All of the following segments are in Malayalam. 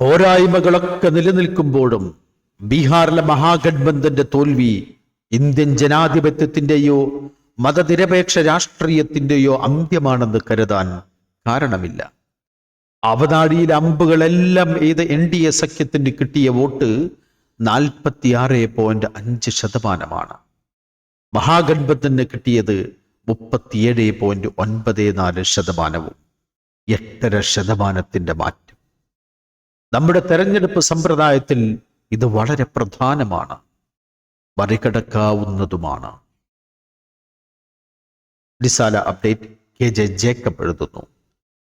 പോരായ്മകളൊക്കെ നിലനിൽക്കുമ്പോഴും ബീഹാറിലെ മഹാഗഡ്ബന്ധന്റെ തോൽവി ഇന്ത്യൻ ജനാധിപത്യത്തിന്റെയോ മതനിരപേക്ഷ രാഷ്ട്രീയത്തിന്റെയോ അന്ത്യമാണെന്ന് കരുതാൻ കാരണമില്ല. അവതാഴിയിലെ അമ്പുകളെല്ലാം ഏത് എൻ ഡി എ സഖ്യത്തിന് കിട്ടിയ വോട്ട് നാൽപ്പത്തിയാറ് പോയിന്റ് അഞ്ച് ശതമാനമാണ്. മഹാഗഡ്ബന്ധന് കിട്ടിയത് മുപ്പത്തിയേഴ് പോയിന്റ് ഒൻപത് നാല് ശതമാനവും. എട്ടര ശതമാനത്തിന്റെ മാറ്റം. നമ്മുടെ തെരഞ്ഞെടുപ്പ് സമ്പ്രദായത്തിൽ ഇത് വളരെ പ്രധാനമാണ്. മറികടക്കാവുന്നതുമാണ്. ഡിസാല അപ്ഡേറ്റ് കെ ജെ ജേക്കബ് എഴുതുന്നു.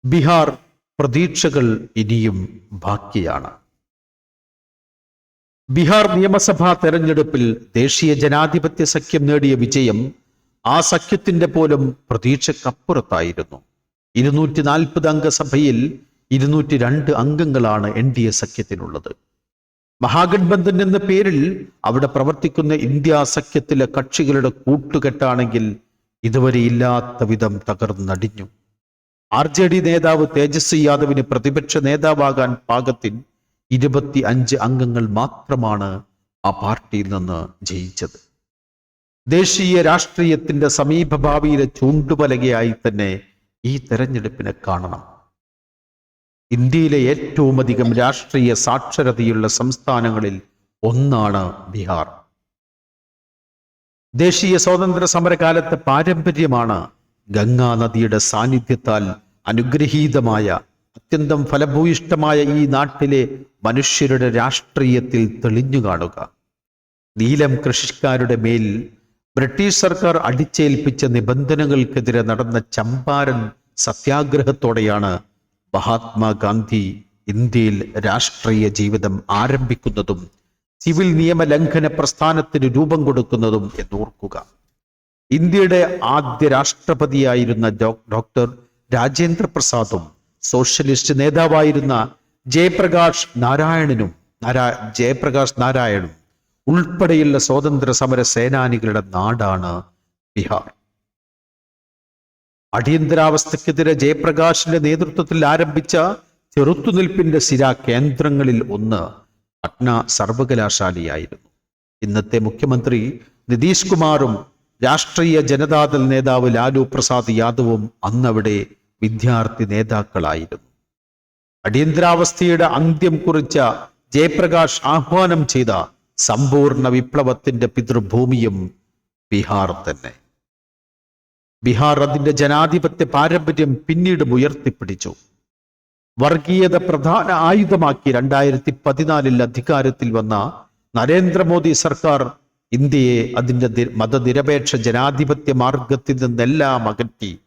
ബീഹാർ പ്രതീക്ഷകൾ ഇനിയും ബാക്കിയാണ്. ബീഹാർ നിയമസഭാ തെരഞ്ഞെടുപ്പിൽ ദേശീയ ജനാധിപത്യ സഖ്യം നേടിയ വിജയം ആ സഖ്യത്തിന്റെ പോലും പ്രതീക്ഷക്കപ്പുറത്തായിരുന്നു. ഇരുന്നൂറ്റി നാൽപ്പത് അംഗസഭയിൽ ഇരുന്നൂറ്റി രണ്ട് അംഗങ്ങളാണ് എൻ ഡി എ സഖ്യത്തിനുള്ളത്. മഹാഗഡ്ബന്ധൻ എന്ന പേരിൽ അവിടെ പ്രവർത്തിക്കുന്ന ഇന്ത്യ സഖ്യത്തിലെ കക്ഷികളുടെ കൂട്ടുകെട്ടാണെങ്കിൽ ഇതുവരെ ഇല്ലാത്ത വിധം തകർന്നടിഞ്ഞു. ആർ ജെ ഡി നേതാവ് തേജസ്വി യാദവിന് പ്രതിപക്ഷ നേതാവാകാൻ പാകത്തിൽ ഇരുപത്തി അഞ്ച് അംഗങ്ങൾ മാത്രമാണ് ആ പാർട്ടിയിൽ നിന്ന് ജയിച്ചത്. ദേശീയ രാഷ്ട്രീയത്തിന്റെ സമീപഭാവിയിലെ ചൂണ്ടുപലകയായി തന്നെ ഈ തെരഞ്ഞെടുപ്പിനെ കാണണം. ഇന്ത്യയിലെ ഏറ്റവും അധികം രാഷ്ട്രീയ സാക്ഷരതയുള്ള സംസ്ഥാനങ്ങളിൽ ഒന്നാണ് ബീഹാർ. ദേശീയ സ്വാതന്ത്ര്യ സമരകാലത്തെ പാരമ്പര്യമാണ് ഗംഗാ നദിയുടെ സാന്നിധ്യത്താൽ അനുഗ്രഹീതമായ അത്യന്തം ഫലഭൂയിഷ്ടമായ ഈ നാട്ടിലെ മനുഷ്യരുടെ രാഷ്ട്രീയത്തിൽ തെളിഞ്ഞു കാണുക. നീലം കൃഷിക്കാരുടെ മേൽ ബ്രിട്ടീഷ് സർക്കാർ അടിച്ചേൽപ്പിച്ച നിബന്ധനകൾക്കെതിരെ നടന്ന ചമ്പാരൻ സത്യാഗ്രഹത്തോടെയാണ് മഹാത്മാഗാന്ധി ഇന്ത്യയിൽ രാഷ്ട്രീയ ജീവിതം ആരംഭിക്കുന്നതും സിവിൽ നിയമ ലംഘന പ്രസ്ഥാനത്തിന് രൂപം കൊടുക്കുന്നതും എന്നോർക്കുക. ഇന്ത്യയുടെ ആദ്യ രാഷ്ട്രപതിയായിരുന്ന ഡോക്ടർ രാജേന്ദ്ര പ്രസാദും സോഷ്യലിസ്റ്റ് നേതാവായിരുന്ന ജയപ്രകാശ് നാരായണനും നാരാ ജയപ്രകാശ് നാരായണും ഉൾപ്പെടെയുള്ള സ്വാതന്ത്ര്യ സമര സേനാനികളുടെ നാടാണ് ബീഹാർ. അടിയന്തരാവസ്ഥക്കെതിരെ ജയപ്രകാശിന്റെ നേതൃത്വത്തിൽ ആരംഭിച്ച ചെറുത്തുനിൽപ്പിന്റെ സിരാ കേന്ദ്രങ്ങളിൽ ഒന്ന് പട്ന സർവകലാശാലയായിരുന്നു. ഇന്നത്തെ മുഖ്യമന്ത്രി നിതീഷ് കുമാറും രാഷ്ട്രീയ ജനതാദൾ നേതാവ് ലാലു പ്രസാദ് യാദവും അന്നവിടെ വിദ്യാർത്ഥി നേതാക്കളായിരുന്നു. അടിയന്തരാവസ്ഥയുടെ അന്ത്യം കുറിച്ച ജയപ്രകാശ് ആഹ്വാനം ചെയ്ത സമ്പൂർണ വിപ്ലവത്തിന്റെ പിതൃഭൂമിയും ബീഹാർ തന്നെ. ബീഹാർ അതിന്റെ ജനാധിപത്യ പാരമ്പര്യം പിന്നീട് ഉയർത്തിപ്പിടിച്ചു. വർഗീയത പ്രധാന ആയുധമാക്കി രണ്ടായിരത്തി പതിനാലിൽ അധികാരത്തിൽ വന്ന നരേന്ദ്രമോദി സർക്കാർ ഇന്ത്യയെ അതിന്റെ നി- മതനിരപേക്ഷ ജനാധിപത്യ മാർഗത്തിൽ നിന്നെല്ലാം അകറ്റി.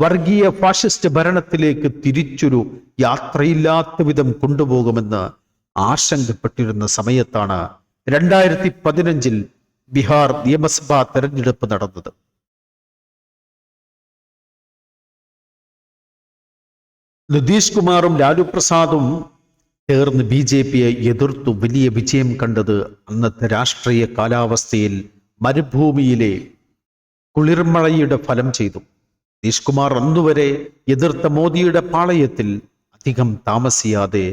വർഗീയ ഫാഷിസ്റ്റ് ഭരണത്തിലേക്ക് തിരിച്ചൊരു യാത്രയില്ലാത്ത വിധം കൊണ്ടുപോകുമെന്ന് ആശങ്കപ്പെട്ടിരുന്ന സമയത്താണ് രണ്ടായിരത്തി പതിനഞ്ചിൽ ബീഹാർ നിയമസഭാ തെരഞ്ഞെടുപ്പ് നടന്നത്. നിതീഷ് കുമാറും ലാലു പ്രസാദും ചേർന്ന് ബി ജെ പിയെ എതിർത്തു വലിയ വിജയം കണ്ടത് അന്നത്തെ രാഷ്ട്രീയ കാലാവസ്ഥയിൽ മരുഭൂമിയിലെ കുളിർമഴയുടെ ഫലം ചെയ്തു. നിതീഷ് കുമാർ അന്നുവരെ എതിർത്ത മോദിയുടെ പാളയത്തിൽ അധികം താമസിയാതെ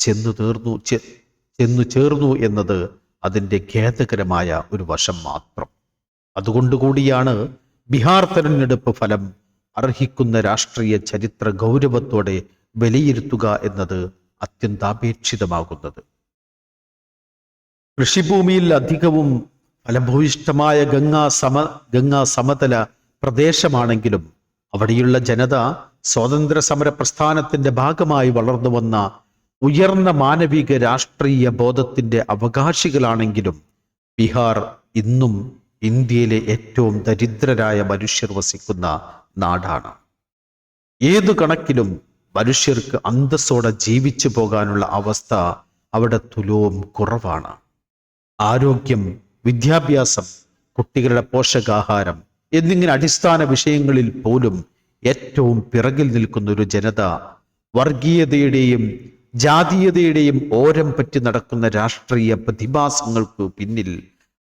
ചെന്നു തീർന്നു ചെന്നു ചേർന്നു എന്നത് അതിന്റെ ഖേദകരമായ ഒരു വശം മാത്രം. അതുകൊണ്ടുകൂടിയാണ് ബീഹാർ തെരഞ്ഞെടുപ്പ് ഫലം അർഹിക്കുന്ന രാഷ്ട്രീയ ചരിത്ര ഗൗരവത്തോടെ വിലയിരുത്തുക എന്നത് അത്യന്താപേക്ഷിതമാകുന്നത്. കൃഷിഭൂമിയിൽ അധികവും ഫലഭൂയിഷ്ടമായ ഗംഗാ സമ ഗംഗാ സമതല പ്രദേശമാണെങ്കിലും അവിടെയുള്ള ജനത സ്വാതന്ത്ര്യ സമര പ്രസ്ഥാനത്തിന്റെ ഭാഗമായി വളർന്നു വന്ന ഉയർന്ന മാനവിക രാഷ്ട്രീയ ബോധത്തിന്റെ അവകാശികളാണെങ്കിലും ബീഹാർ ഇന്നും ഇന്ത്യയിലെ ഏറ്റവും ദരിദ്രരായ മനുഷ്യർ വസിക്കുന്ന നാടാണ്. ഏതു കണക്കിലും മനുഷ്യർക്ക് അന്തസ്സോടെ ജീവിച്ചു പോകാനുള്ള അവസ്ഥ അവിടെ തുലവും കുറവാണ്. ആരോഗ്യം വിദ്യാഭ്യാസം കുട്ടികളുടെ പോഷകാഹാരം എന്നിങ്ങനെ അടിസ്ഥാന വിഷയങ്ങളിൽ പോലും ഏറ്റവും പിറകിൽ നിൽക്കുന്ന ഒരു ജനത വർഗീയതയുടെയും ജാതീയതയുടെയും ഓരം പറ്റി നടക്കുന്ന രാഷ്ട്രീയ പ്രതിഭാസങ്ങൾക്ക് പിന്നിൽ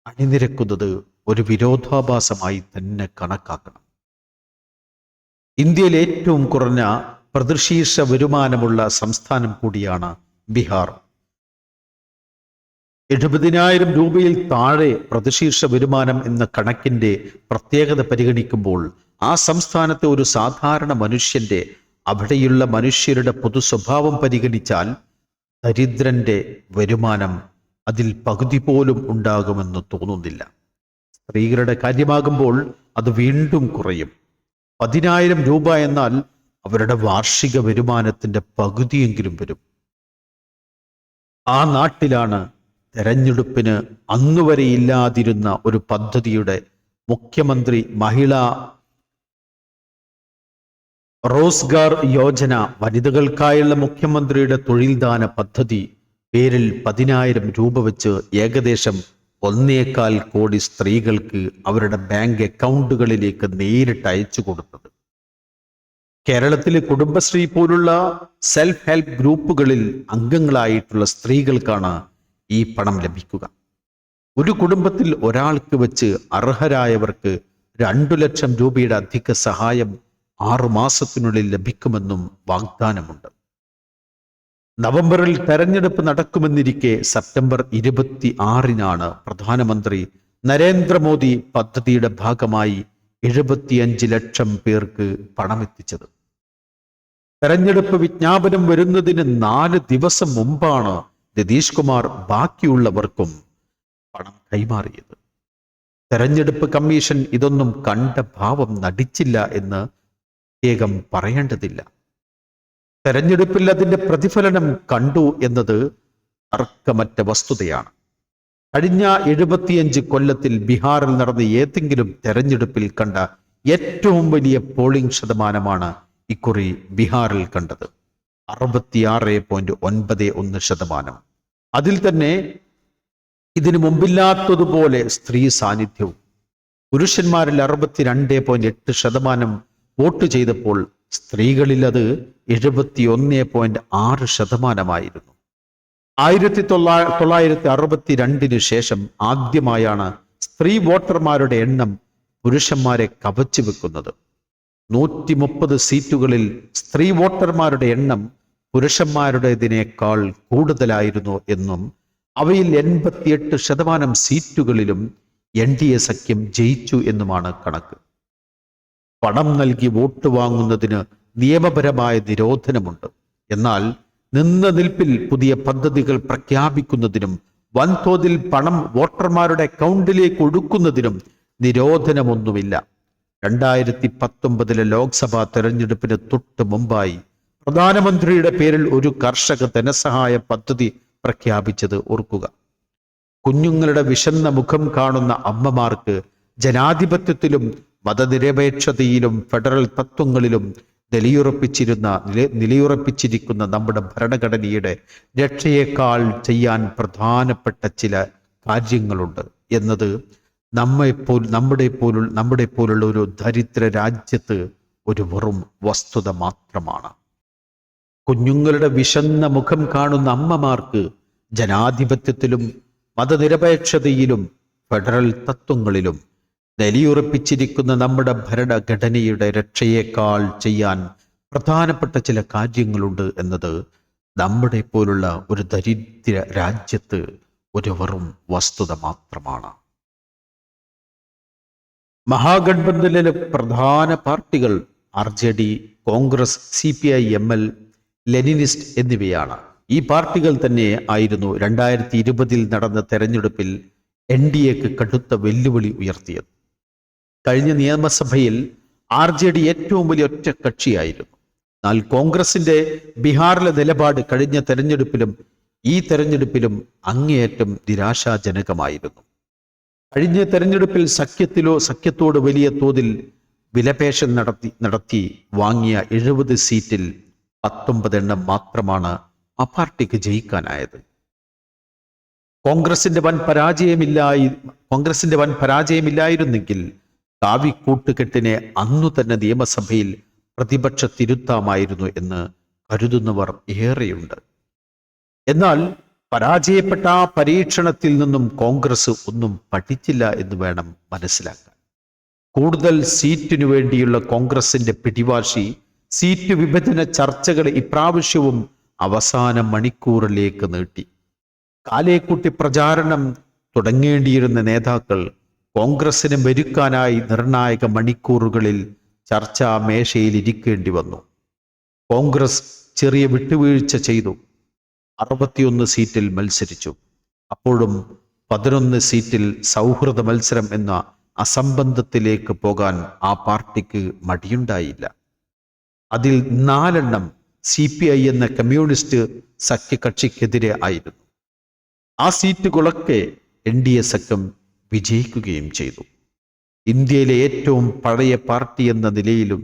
അണിനിരക്കുന്നത് ഒരു വിരോധാഭാസമായി തന്നെ കണക്കാക്കണം. ഇന്ത്യയിൽ ഏറ്റവും കുറഞ്ഞ പ്രതിശീർഷ വരുമാനമുള്ള സംസ്ഥാനം കൂടിയാണ് ബീഹാർ. എഴുപതിനായിരം രൂപയിൽ താഴെ പ്രതിശീർഷ വരുമാനം എന്ന കണക്കിന്റെ പ്രത്യേകത പരിഗണിക്കുമ്പോൾ ആ സംസ്ഥാനത്തെ ഒരു സാധാരണ മനുഷ്യന്റെ അവിടെയുള്ള മനുഷ്യരുടെ പൊതു സ്വഭാവം പരിഗണിച്ചാൽ ദരിദ്രന്റെ വരുമാനം അതിൽ പകുതി പോലും ഉണ്ടാകുമെന്ന് തോന്നുന്നില്ല. സ്ത്രീകളുടെ കാര്യമാകുമ്പോൾ അത് വീണ്ടും കുറയും. പതിനായിരം രൂപ എന്നാൽ അവരുടെ വാർഷിക വരുമാനത്തിന്റെ പകുതിയെങ്കിലും വരും. ആ നാട്ടിലാണ് തെരഞ്ഞെടുപ്പിന് അന്നുവരെ ഇല്ലാതിരുന്ന ഒരു പദ്ധതിയുടെ മുഖ്യമന്ത്രി മഹിളാ റോസ്ഗാർ യോജന വനിതകൾക്കായുള്ള മുഖ്യമന്ത്രിയുടെ തൊഴിൽദാന പദ്ധതി പേരിൽ പതിനായിരം രൂപ വെച്ച് ഏകദേശം ഒന്നേകാൽ കോടി സ്ത്രീകൾക്ക് അവരുടെ ബാങ്ക് അക്കൗണ്ടുകളിലേക്ക് നേരിട്ട് അയച്ചു കൊടുത്തത്. കേരളത്തിലെ കുടുംബശ്രീ പോലുള്ള സെൽഫ് ഹെൽപ്പ് ഗ്രൂപ്പുകളിൽ അംഗങ്ങളായിട്ടുള്ള സ്ത്രീകൾക്കാണ് ഈ പണം ലഭിക്കുക. ഒരു കുടുംബത്തിൽ ഒരാൾക്ക് വെച്ച് അർഹരായവർക്ക് രണ്ടു ലക്ഷം രൂപയുടെ അധിക സഹായം ആറുമാസത്തിനുള്ളിൽ ലഭിക്കുമെന്നും വാഗ്ദാനമുണ്ട്. നവംബറിൽ തെരഞ്ഞെടുപ്പ് നടക്കുമെന്നിരിക്കെ സെപ്റ്റംബർ ഇരുപത്തി ആറിനാണ് പ്രധാനമന്ത്രി നരേന്ദ്രമോദി പദ്ധതിയുടെ ഭാഗമായി എഴുപത്തിയഞ്ച് ലക്ഷം പേർക്ക് പണമെത്തിച്ചത്. തെരഞ്ഞെടുപ്പ് വിജ്ഞാപനം വരുന്നതിന് നാല് ദിവസം മുമ്പാണ് നിതീഷ് കുമാർ ബാക്കിയുള്ളവർക്കും പണം കൈമാറിയത്. തെരഞ്ഞെടുപ്പ് കമ്മീഷൻ ഇതൊന്നും കണ്ട ഭാവം നടിച്ചില്ല എന്ന് പ്രത്യേകം പറയേണ്ടതില്ല. തെരഞ്ഞെടുപ്പിൽ അതിന്റെ പ്രതിഫലനം കണ്ടു എന്നത് തർക്കമറ്റ വസ്തുതയാണ്. കഴിഞ്ഞ എഴുപത്തിയഞ്ച് കൊല്ലത്തിൽ ബീഹാറിൽ നടന്ന ഏതെങ്കിലും തെരഞ്ഞെടുപ്പിൽ കണ്ട ഏറ്റവും വലിയ പോളിംഗ് ശതമാനമാണ് ഇക്കുറി ബീഹാറിൽ കണ്ടത്. അറുപത്തിയാറ് പോയിന്റ് ഒൻപത് ഒന്ന് ശതമാനം. അതിൽ തന്നെ ഇതിനു മുമ്പില്ലാത്തതുപോലെ സ്ത്രീ സാന്നിധ്യവും. പുരുഷന്മാരിൽ അറുപത്തിരണ്ട് പോയിന്റ് എട്ട് ശതമാനം വോട്ട് ചെയ്തപ്പോൾ സ്ത്രീകളിൽ അത് എഴുപത്തി ഒന്ന് പോയിന്റ് ആറ് ശതമാനമായിരുന്നു. ആയിരത്തി തൊള്ളാ തൊള്ളായിരത്തി അറുപത്തി രണ്ടിന് ശേഷം ആദ്യമായാണ് സ്ത്രീ വോട്ടർമാരുടെ എണ്ണം പുരുഷന്മാരെ കവച്ചു വെക്കുന്നത്. നൂറ്റി മുപ്പത് സീറ്റുകളിൽ സ്ത്രീ വോട്ടർമാരുടെ എണ്ണം പുരുഷന്മാരുടേതിനേക്കാൾ കൂടുതലായിരുന്നു എന്നും അവയിൽ എൺപത്തിയെട്ട് ശതമാനം സീറ്റുകളിലും എൻ ഡി എ സഖ്യം ജയിച്ചു എന്നുമാണ് കണക്ക്. പണം നൽകി വോട്ട് വാങ്ങുന്നതിന് നിയമപരമായ നിരോധനമുണ്ട്. എന്നാൽ നിന്ന നിൽപ്പിൽ പുതിയ പദ്ധതികൾ പ്രഖ്യാപിക്കുന്നതിനും വൻതോതിൽ പണം വോട്ടർമാരുടെ അക്കൗണ്ടിലേക്ക് ഒടുക്കുന്നതിനും നിരോധനമൊന്നുമില്ല. രണ്ടായിരത്തി പത്തൊമ്പതിലെ ലോക്സഭാ തെരഞ്ഞെടുപ്പിന് തൊട്ട് മുമ്പായി പ്രധാനമന്ത്രിയുടെ പേരിൽ ഒരു കർഷക ധനസഹായ പദ്ധതി പ്രഖ്യാപിച്ചത് ഓർക്കുക. കുഞ്ഞുങ്ങളുടെ വിശന്ന മുഖം കാണുന്ന അമ്മമാർക്ക് ജനാധിപത്യത്തിലും മതനിരപേക്ഷതയിലും ഫെഡറൽ തത്വങ്ങളിലും നിലയുറപ്പിച്ചിരുന്ന നില നിലയുറപ്പിച്ചിരിക്കുന്ന നമ്മുടെ ഭരണഘടനയുടെ രക്ഷയേക്കാൾ ചെയ്യാൻ പ്രധാനപ്പെട്ട ചില കാര്യങ്ങളുണ്ട്. എന്നത് നമ്മെപ്പോൽ പോൽ നമ്മുടെ പോലുള്ള നമ്മുടെ പോലുള്ള ഒരു ദരിദ്ര രാജ്യത്ത് ഒരു വെറും വസ്തുത മാത്രമാണ്. കുഞ്ഞുങ്ങളുടെ വിശന്ന മുഖം കാണുന്ന അമ്മമാർക്ക് ജനാധിപത്യത്തിലും മതനിരപേക്ഷതയിലും ഫെഡറൽ തത്വങ്ങളിലും നിലയുറപ്പിച്ചിരിക്കുന്ന നമ്മുടെ ഭരണഘടനയുടെ രക്ഷയേക്കാൾ ചെയ്യാൻ പ്രധാനപ്പെട്ട ചില കാര്യങ്ങളുണ്ട് എന്നത് നമ്മുടെ പോലുള്ള ഒരു ദരിദ്ര രാജ്യത്ത് ഒരു വെറും വസ്തുത മാത്രമാണ്. മഹാഗഡ്ബന്ധനിലെ പ്രധാന പാർട്ടികൾ R J D Congress C P I M L Leninist എന്നിവയാണ്. ഈ പാർട്ടികൾ തന്നെ ആയിരുന്നു രണ്ടായിരത്തി ഇരുപതിൽ നടന്ന തെരഞ്ഞെടുപ്പിൽ എൻ ഡി എക്ക് കടുത്ത വെല്ലുവിളി ഉയർത്തിയത്. കഴിഞ്ഞ നിയമസഭയിൽ ആർ ജെ ഡി ഏറ്റവും വലിയ ഒറ്റ കക്ഷിയായിരുന്നു. എന്നാൽ കോൺഗ്രസിന്റെ ബീഹാറിലെ നിലപാട് കഴിഞ്ഞ തെരഞ്ഞെടുപ്പിലും ഈ തെരഞ്ഞെടുപ്പിലും അങ്ങേയറ്റം നിരാശാജനകമായിരുന്നു. കഴിഞ്ഞ തെരഞ്ഞെടുപ്പിൽ സഖ്യത്തിലോ സഖ്യത്തോട് വലിയ തോതിൽ വിലപേശം നടത്തി നടത്തി വാങ്ങിയ എഴുപത് സീറ്റിൽ പത്തൊമ്പത് എണ്ണം മാത്രമാണ് ആ പാർട്ടിക്ക് ജയിക്കാനായത്. കോൺഗ്രസിന്റെ വൻ പരാജയമില്ലായി കോൺഗ്രസിന്റെ വൻ പരാജയമില്ലായിരുന്നെങ്കിൽ കാവിക്കൂട്ടുകെട്ടിനെ അന്നു തന്നെ നിയമസഭയിൽ പ്രതിപക്ഷ തിരുത്താമായിരുന്നു എന്ന് കരുതുന്നവർ ഏറെയുണ്ട്. എന്നാൽ പരാജയപ്പെട്ട ആ പരീക്ഷണത്തിൽ നിന്നും കോൺഗ്രസ് ഒന്നും പഠിച്ചില്ല എന്ന് വേണം മനസ്സിലാക്കാൻ. കൂടുതൽ സീറ്റിനു വേണ്ടിയുള്ള കോൺഗ്രസിന്റെ പിടിവാശി സീറ്റ് വിഭജന ചർച്ചകൾ ഇപ്രാവശ്യവും അവസാന മണിക്കൂറിലേക്ക് നീട്ടി. കാലേക്കുട്ടി പ്രചാരണം തുടങ്ങേണ്ടിയിരുന്ന നേതാക്കൾ കോൺഗ്രസിനെ മെരുക്കാനായി നിർണായക മണിക്കൂറുകളിൽ ചർച്ചാ മേശയിൽ ഇരിക്കേണ്ടി വന്നു. കോൺഗ്രസ് ചെറിയ വിട്ടുവീഴ്ച ചെയ്തു. അറുപത്തിയൊന്ന് സീറ്റിൽ മത്സരിച്ചു. അപ്പോഴും പതിനൊന്ന് സീറ്റിൽ സൗഹൃദ മത്സരം എന്ന അസംബന്ധത്തിലേക്ക് പോകാൻ ആ പാർട്ടിക്ക് മടിയുണ്ടായില്ല. അതിൽ നാലെണ്ണം സി പി ഐ എന്ന കമ്മ്യൂണിസ്റ്റ് സഖ്യകക്ഷിക്കെതിരെ ആയിരുന്നു. ആ സീറ്റുകളൊക്കെ എൻ ഡി എ സഖ്യം വിജയിക്കുകയും ചെയ്തു. ഇന്ത്യയിലെ ഏറ്റവും പഴയ പാർട്ടി എന്ന നിലയിലും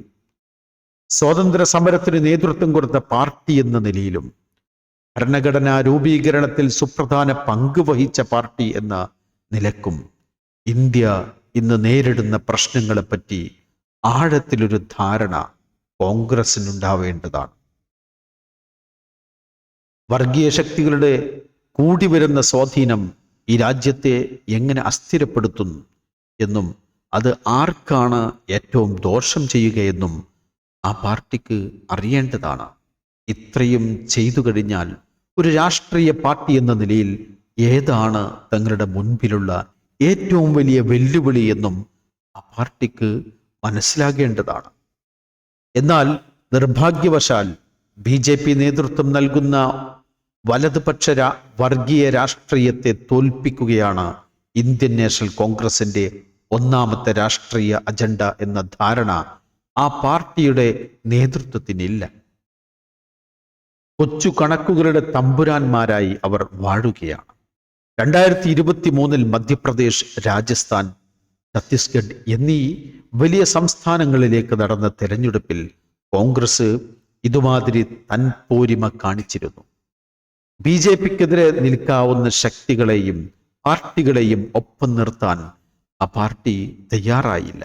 സ്വാതന്ത്ര്യ സമരത്തിന് നേതൃത്വം കൊടുത്ത പാർട്ടി എന്ന നിലയിലും ഭരണഘടനാ രൂപീകരണത്തിൽ സുപ്രധാന പങ്ക് വഹിച്ച പാർട്ടി എന്ന നിലക്കും ഇന്ത്യ ഇന്ന് നേരിടുന്ന പ്രശ്നങ്ങളെപ്പറ്റി ആഴത്തിലൊരു ധാരണ കോൺഗ്രസിനുണ്ടാവേണ്ടതാണ്. വർഗീയ ശക്തികളുടെ കൂടി വരുന്ന സ്വാധീനം ഈ രാജ്യത്തെ എങ്ങനെ അസ്ഥിരപ്പെടുത്തുന്നു എന്നും അത് ആർക്കാണ് ഏറ്റവും ദോഷം ചെയ്യുകയെന്നും ആ പാർട്ടിക്ക് അറിയേണ്ടതാണ്. ഇത്രയും ചെയ്തു കഴിഞ്ഞാൽ ഒരു രാഷ്ട്രീയ പാർട്ടി എന്ന നിലയിൽ ഏതാണ് തങ്ങളുടെ മുൻപിലുള്ള ഏറ്റവും വലിയ വെല്ലുവിളി എന്നും ആ പാർട്ടിക്ക് മനസ്സിലാകേണ്ടതാണ്. എന്നാൽ നിർഭാഗ്യവശാൽ ബി ജെ പി നേതൃത്വം നൽകുന്ന വലതുപക്ഷ വർഗീയ രാഷ്ട്രീയത്തെ തോൽപ്പിക്കുകയാണ് ഇന്ത്യൻ നാഷണൽ കോൺഗ്രസിന്റെ ഒന്നാമത്തെ രാഷ്ട്രീയ അജണ്ട എന്ന ധാരണ ആ പാർട്ടിയുടെ നേതൃത്വത്തിനില്ല. കൊച്ചു കണക്കുകളുടെ തമ്പുരാന്മാരായി അവർ വാഴുകയാണ്. രണ്ടായിരത്തി ഇരുപത്തി മൂന്നിൽ മധ്യപ്രദേശ് രാജസ്ഥാൻ ഛത്തീസ്ഗഡ് എന്നീ വലിയ സംസ്ഥാനങ്ങളിലേക്ക് നടന്ന തെരഞ്ഞെടുപ്പിൽ കോൺഗ്രസ് ഇതുമാതിരി തൻപോരിമ കാണിച്ചിരുന്നു. ബി ജെ പിക്കെതിരെ നിൽക്കാവുന്ന ശക്തികളെയും പാർട്ടികളെയും ഒപ്പം നിർത്താൻ ആ പാർട്ടി തയ്യാറായില്ല.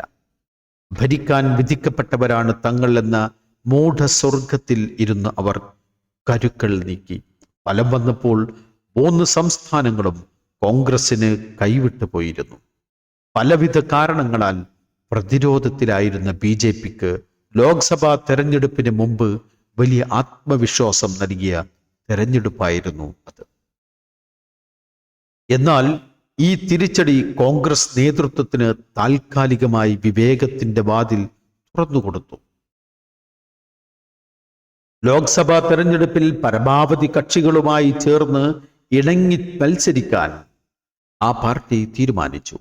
ഭരിക്കാൻ വിധിക്കപ്പെട്ടവരാണ് തങ്ങൾ എന്ന മൂഢസ്വർഗത്തിൽ ഇരുന്ന് അവർ കരുക്കൾ നീക്കി. ഫലം വന്നപ്പോൾ മൂന്ന് സംസ്ഥാനങ്ങളും കോൺഗ്രസിന് കൈവിട്ടു പോയിരുന്നു. പലവിധ കാരണങ്ങളാൽ പ്രതിരോധത്തിലായിരുന്ന ബി ജെ പിക്ക് ലോക്സഭാ തെരഞ്ഞെടുപ്പിന് മുമ്പ് വലിയ ആത്മവിശ്വാസം നൽകിയ തെരഞ്ഞെടുപ്പായിരുന്നു അത്. എന്നാൽ ഈ തിരിച്ചടി കോൺഗ്രസ് നേതൃത്വത്തിന് താൽക്കാലികമായി വിവേകത്തിന്റെ വാതിൽ തുറന്നുകൊടുത്തു. ലോക്സഭാ തെരഞ്ഞെടുപ്പിൽ പരമാവധി കക്ഷികളുമായി ചേർന്ന് ഇണങ്ങി മത്സരിക്കാൻ ആ പാർട്ടി തീരുമാനിച്ചു.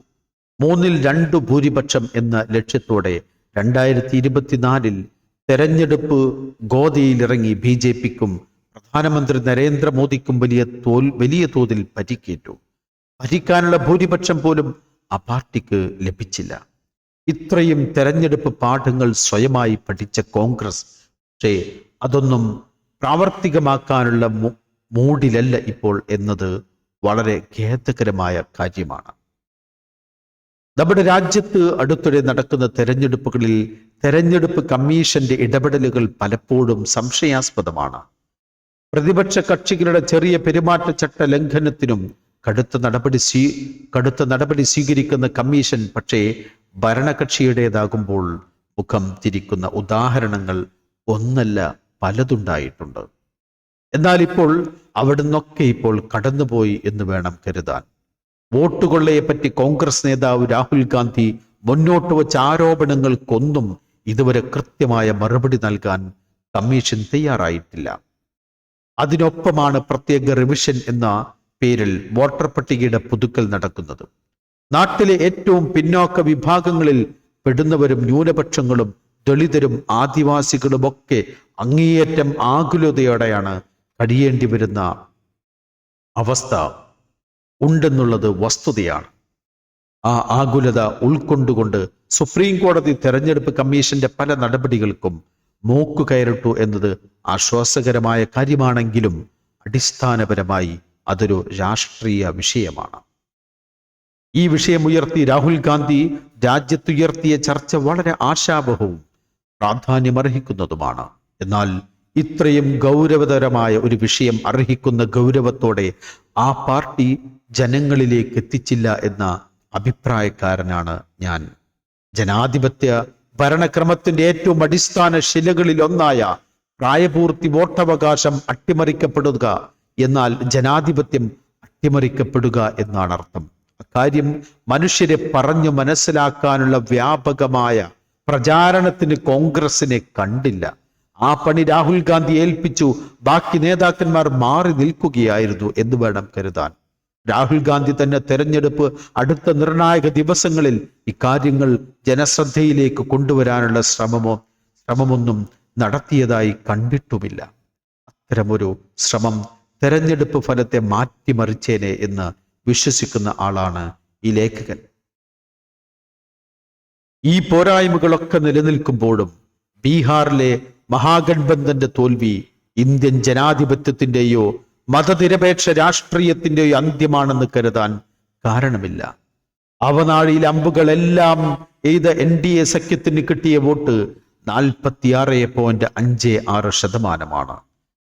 മൂന്നിൽ രണ്ടു ഭൂരിപക്ഷം എന്ന ലക്ഷ്യത്തോടെ രണ്ടായിരത്തി ഇരുപത്തിനാലിൽ തെരഞ്ഞെടുപ്പ് ഗോതയിലിറങ്ങി ബി ജെ പിക്കും പ്രധാനമന്ത്രി നരേന്ദ്രമോദിക്കും വലിയ തോൽ വലിയ തോതിൽ പരിക്കേറ്റു. ഭരിക്കാനുള്ള ഭൂരിപക്ഷം പോലും ആ പാർട്ടിക്ക് ലഭിച്ചില്ല. ഇത്രയും തെരഞ്ഞെടുപ്പ് പാഠങ്ങൾ സ്വയമായി പഠിച്ച കോൺഗ്രസ് പക്ഷേ അതൊന്നും പ്രാവർത്തികമാക്കാനുള്ള മൂഡിലല്ല ഇപ്പോൾ എന്നത് വളരെ ഖേദകരമായ കാര്യമാണ്. നമ്മുടെ രാജ്യത്ത് അടുത്തിടെ നടക്കുന്ന തെരഞ്ഞെടുപ്പുകളിൽ തെരഞ്ഞെടുപ്പ് കമ്മീഷന്റെ ഇടപെടലുകൾ പലപ്പോഴും സംശയാസ്പദമാണ്. പ്രതിപക്ഷ കക്ഷികളുടെ ചെറിയ പെരുമാറ്റച്ചട്ട ലംഘനത്തിനും കടുത്ത നടപടി സ്വീ കടുത്ത നടപടി സ്വീകരിക്കുന്ന കമ്മീഷൻ പക്ഷേ ഭരണകക്ഷിയുടേതാകുമ്പോൾ മുഖം തിരിക്കുന്ന ഉദാഹരണങ്ങൾ ഒന്നല്ല പലതുണ്ടായിട്ടുണ്ട്. എന്നാൽ ഇപ്പോൾ അവിടുന്നൊക്കെ ഇപ്പോൾ കടന്നുപോയി എന്ന് വേണം കരുതാൻ. വോട്ടുകൊള്ളയെപ്പറ്റി കോൺഗ്രസ് നേതാവ് രാഹുൽ ഗാന്ധി മുന്നോട്ട് വച്ച ആരോപണങ്ങൾക്കൊന്നും ഇതുവരെ കൃത്യമായ മറുപടി നൽകാൻ കമ്മീഷൻ തയ്യാറായിട്ടില്ല. അതിനൊപ്പമാണ് പ്രത്യേക റിവിഷൻ എന്ന പേരിൽ വോട്ടർ പട്ടികയുടെ പുതുക്കൽ നടക്കുന്നത്. നാട്ടിലെ ഏറ്റവും പിന്നോക്ക വിഭാഗങ്ങളിൽ പെടുന്നവരും ന്യൂനപക്ഷങ്ങളും ദളിതരും ആദിവാസികളുമൊക്കെ അങ്ങേയറ്റം ആകുലതയോടെയാണ് കഴിയേണ്ടി വരുന്ന അവസ്ഥ ഉണ്ടെന്നുള്ളത് വസ്തുതയാണ്. ആ ആകുലത ഉൾക്കൊണ്ടുകൊണ്ട് സുപ്രീം കോടതി തെരഞ്ഞെടുപ്പ് കമ്മീഷന്റെ പല നടപടികൾക്കും മൂക്കു കയറിട്ടു എന്നത് ആശ്വാസകരമായ കാര്യമാണെങ്കിലും അടിസ്ഥാനപരമായി അതൊരു രാഷ്ട്രീയ വിഷയമാണ്. ഈ വിഷയമുയർത്തി രാഹുൽ ഗാന്ധി രാജ്യത്തുയർത്തിയ ചർച്ച വളരെ ആശാവഹവും പ്രാധാന്യമർഹിക്കുന്നതുമാണ്. എന്നാൽ ഇത്രയും ഗൗരവതരമായ ഒരു വിഷയം അർഹിക്കുന്ന ഗൗരവത്തോടെ ആ പാർട്ടി ജനങ്ങളിലേക്ക് എത്തിച്ചില്ല എന്ന അഭിപ്രായക്കാരനാണ് ഞാൻ. ജനാധിപത്യ ഭരണക്രമത്തിന്റെ ഏറ്റവും അടിസ്ഥാന ശിലകളിൽ ഒന്നായ പ്രായപൂർത്തി വോട്ടവകാശം അട്ടിമറിക്കപ്പെടുക എന്നാൽ ജനാധിപത്യം അട്ടിമറിക്കപ്പെടുക എന്നാണ് അർത്ഥം. അക്കാര്യം മനുഷ്യരെ പറഞ്ഞു മനസ്സിലാക്കാനുള്ള വ്യാപകമായ പ്രചാരണത്തിന് കോൺഗ്രസിനെ കണ്ടില്ല. ആ പണി രാഹുൽ ഗാന്ധി ഏൽപ്പിച്ചു. ബാക്കി നേതാക്കന്മാർ മാറി നിൽക്കുകയായിരുന്നു എന്ന് വേണം കരുതാൻ. രാഹുൽ ഗാന്ധി തന്നെ തെരഞ്ഞെടുപ്പ് അടുത്ത നിർണായക ദിവസങ്ങളിൽ ഇക്കാര്യങ്ങൾ ജനശ്രദ്ധയിലേക്ക് കൊണ്ടുവരാനുള്ള ശ്രമമോ ശ്രമമൊന്നും നടത്തിയതായി കണ്ടിട്ടുമില്ല. അത്തരമൊരു ശ്രമം തെരഞ്ഞെടുപ്പ് ഫലത്തെ മാറ്റിമറിച്ചേനെ എന്ന് വിശ്വസിക്കുന്ന ആളാണ് ഈ ലേഖകൻ. ഈ പോരായ്മകളൊക്കെ നിലനിൽക്കുമ്പോഴും ബീഹാറിലെ മഹാഗഡ്ബന്ധന്റെ തോൽവി ഇന്ത്യൻ ജനാധിപത്യത്തിന്റെയോ മതനിരപേക്ഷ രാഷ്ട്രീയത്തിന്റെ അന്ത്യമാണെന്ന് കരുതാൻ കാരണമില്ല. അവനാഴിയിൽ അമ്പുകളെല്ലാം എയ്ത എൻ ഡി എ സഖ്യത്തിന് കിട്ടിയ വോട്ട് നാൽപ്പത്തിയാറ് പോയിന്റ് അഞ്ച് ആറ് ശതമാനമാണ്.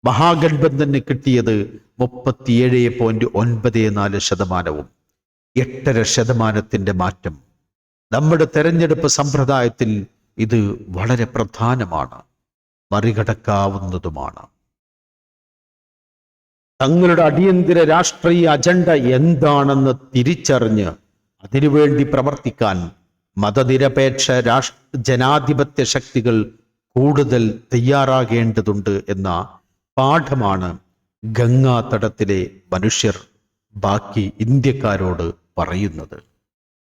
മഹാഗഡ്ബന്ധന് കിട്ടിയത് മുപ്പത്തിയേഴ് പോയിന്റ് ഒൻപത് നാല് ശതമാനവും. എട്ടര ശതമാനത്തിന്റെ മാറ്റം. നമ്മുടെ തെരഞ്ഞെടുപ്പ് സമ്പ്രദായത്തിൽ ഇത് വളരെ പ്രധാനമാണ്. മറികടക്കാവുന്നതുമാണ്. തങ്ങളുടെ അടിയന്തര രാഷ്ട്രീയ അജണ്ട എന്താണെന്ന് തിരിച്ചറിഞ്ഞ് അതിനുവേണ്ടി പ്രവർത്തിക്കാൻ മതനിരപേക്ഷ രാഷ്ട്ര ജനാധിപത്യ ശക്തികൾ കൂടുതൽ തയ്യാറാകേണ്ടതുണ്ട് എന്ന പാഠമാണ് ഗംഗാതടത്തിലെ മനുഷ്യർ ബാക്കി ഇന്ത്യക്കാരോട് പറയുന്നത്.